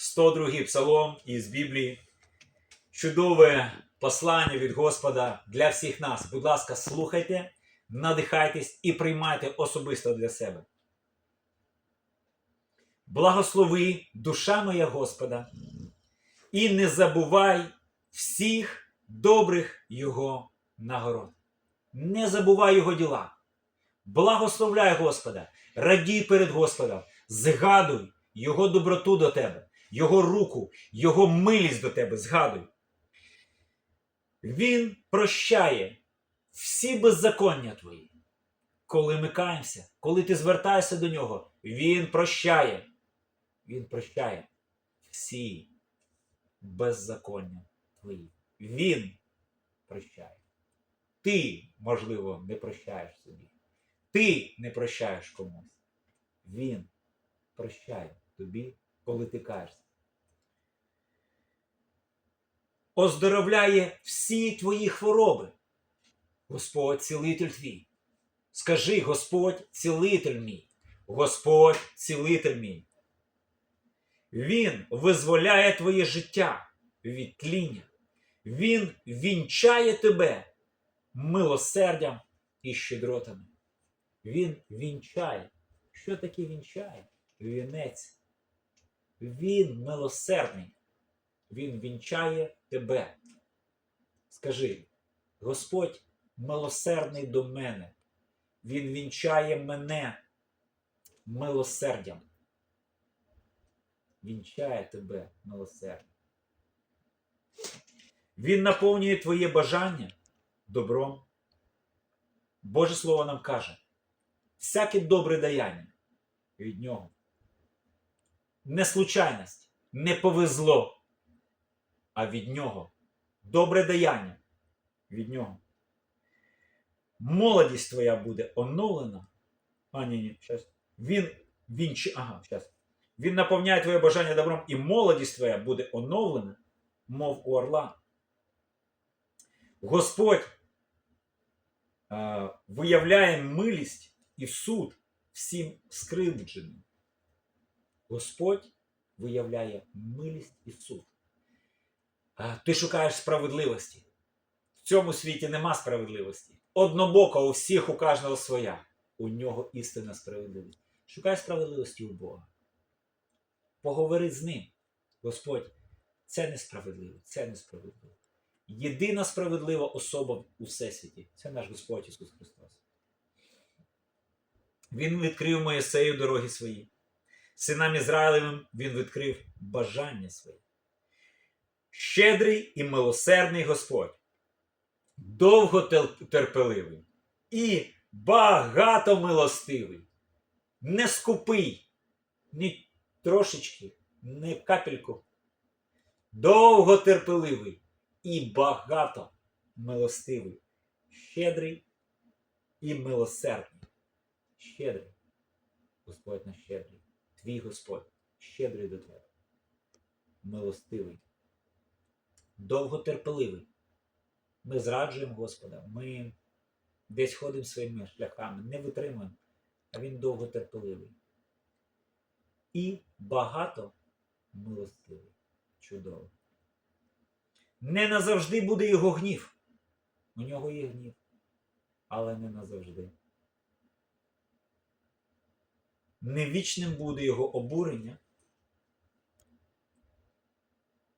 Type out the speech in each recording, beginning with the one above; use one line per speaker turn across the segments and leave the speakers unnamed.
102 псалом із Біблії. Чудове послання від Господа для всіх нас. Будь ласка, слухайте, надихайтесь і приймайте особисто для себе. Благослови душа моя Господа, і не забувай всіх добрих Його нагород. Не забувай Його діла. Благословляй Господа, радій перед Господом, згадуй Його доброту до тебе, Його руку, Його милість до тебе, згадуй. Він прощає всі беззаконня твої. Коли ми коли ти звертаєшся до нього, Він прощає. Він прощає всі беззаконня твої. Він прощає. Ти, можливо, не прощаєш собі. Ти не прощаєш комусь. Він прощає тобі, коли ти каєшся. Оздоровляє всі твої хвороби. Господь цілитель твій. Скажи, Господь цілитель мій. Господь цілитель мій. Він визволяє твоє життя від тління. Він вінчає тебе милосердям і щедротами. Він вінчає. Що таке вінчає? Вінець. Він милосердний. Він вінчає тебе. Скажи, Господь милосердний до мене. Він вінчає мене милосердям. Вінчає тебе милосердям. Він наповнює твоє бажання добром. Боже Слово нам каже, всяке добре даяння від нього. Не случайність, не повезло, а від нього. Добре даяння від нього. Молодість твоя буде оновлена. А, ні, ні, щас. Він, він, ага, щас. Він наповняє твоє бажання добром, і молодість твоя буде оновлена, мов у орла. Господь е, виявляє милість і суд всім скривдженим. Господь виявляє милість і суд. А ти шукаєш справедливості. В цьому світі нема справедливості. Однобоко у всіх у кожного своя. У нього істинна справедливість. Шукай справедливості у Бога. Поговори з ним. Господь, це несправедливо, це несправедливо. Єдина справедлива особа у всесвіті це наш Господь Ісус Христос. Він відкрив Моїсею дороги свої. Синам Ізраїлевим він відкрив бажання свої. Щедрий і милосердний Господь, довго терпеливий і багато милостивий, не скупий, ні трошечки, ні капельку, довго терпеливий і багато милостивий, щедрий і милосердний. Щедрий. Господь наш щедрий. Твій Господь щедрий до тебе. Милостивий. Довготерпеливий. Ми зраджуємо Господа, ми десь ходимо своїми шляхами, не витримуємо, а Він довготерпеливий. І багато милостивий. Чудово. Не назавжди буде його гнів. У нього є гнів, але не назавжди. Не вічним буде його обурення.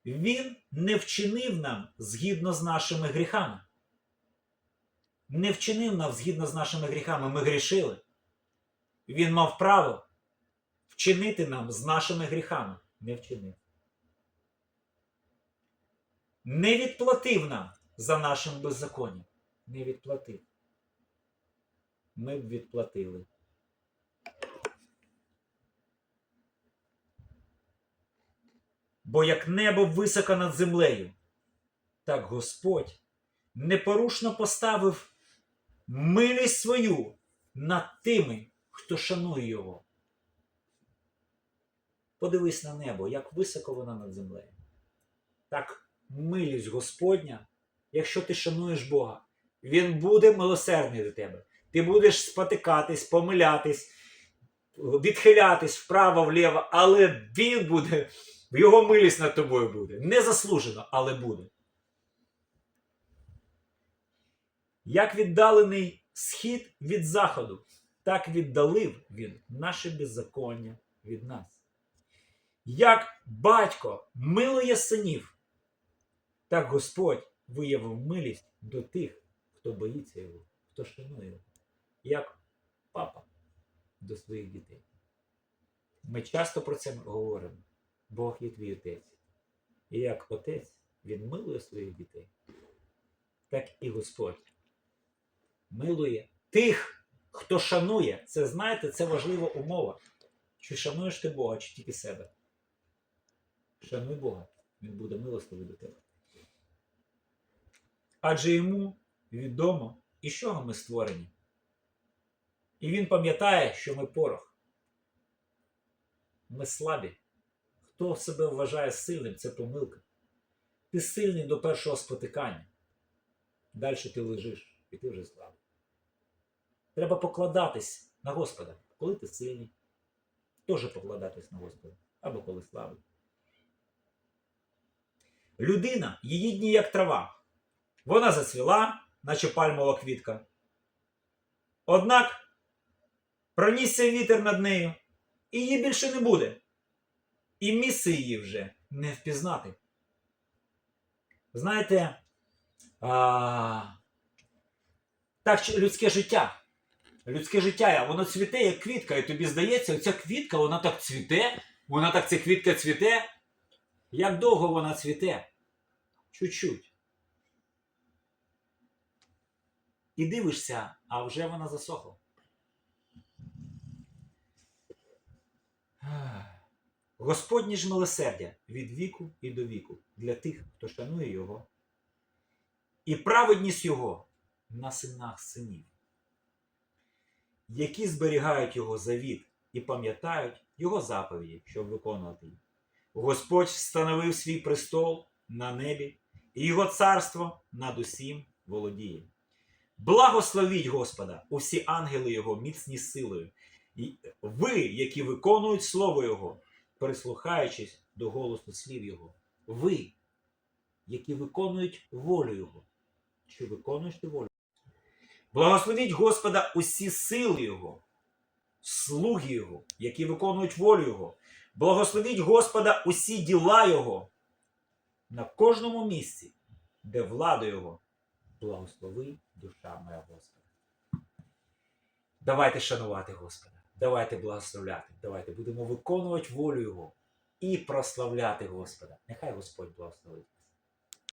Він не вчинив нам згідно з нашими гріхами. Не вчинив нам згідно з нашими гріхами. Ми грішили. Він мав право вчинити нам з нашими гріхами. Не вчинив. Не відплатив нам за нашим беззаконням. Не відплатив. Ми б відплатили. Бо як небо високо над землею, так Господь непорушно поставив милість свою над тими, хто шанує його. Подивись на небо, як високо воно над землею. Так милість Господня, якщо ти шануєш Бога, Він буде милосердний до тебе. Ти будеш спотикатись, помилятись, відхилятись вправо-вліво, але Він буде Його милість над тобою буде. Не заслужено, але буде. Як віддалений схід від заходу, так віддалив він наше беззаконня від нас. Як батько милує синів, так Господь виявив милість до тих, хто боїться його, хто шанує його, як папа до своїх дітей. Ми часто про це говоримо. Бог є твій отець. І як отець він милує своїх дітей, так і Господь милує тих, хто шанує. Це знаєте, це важлива умова. Чи шануєш ти Бога, чи тільки себе? Шануй Бога, Він буде милостивий до тебе. Адже йому відомо, із чого ми створені. І він пам'ятає, що ми порох. Ми слабі. Хто себе вважає сильним, це помилка. Ти сильний до першого спотикання. Далі ти лежиш, і ти вже слабий. Треба покладатись на Господа. Коли ти сильний, теж покладатись на Господа. Або коли слабий. Людина її дні як трава. Вона зацвіла, наче пальмова квітка. Однак пронісся вітер над нею, і її більше не буде. І місце її вже не впізнати. Знаєте, а, так людське життя. Людське життя, воно цвіте, як квітка, і тобі здається, ця квітка, вона так цвіте, вона так ця квітка цвіте. Як довго вона цвіте? Чуть-чуть. І дивишся, а вже вона засохла. Господнє ж милосердя від віку і до віку для тих, хто шанує його, і праведність його на синах синів, які зберігають його завіт і пам'ятають його заповіді, щоб виконувати їх. Господь встановив свій престол на небі, і його царство над усім володіє. Благословіть Господа, усі ангели Його міцні силою, і ви, які виконують Слово Його, прислухаючись до голосу слів Його. Ви, які виконують волю Його. Чи виконуєш ти волю? Благословіть Господа усі сили Його, слуги Його, які виконують волю Його. Благословіть Господа усі діла Його на кожному місці, де влада Його. Благослови душа моя Господа. Давайте шанувати Господа. Давайте благословляти. Давайте будемо виконувати волю Його і прославляти Господа. Нехай Господь благословить.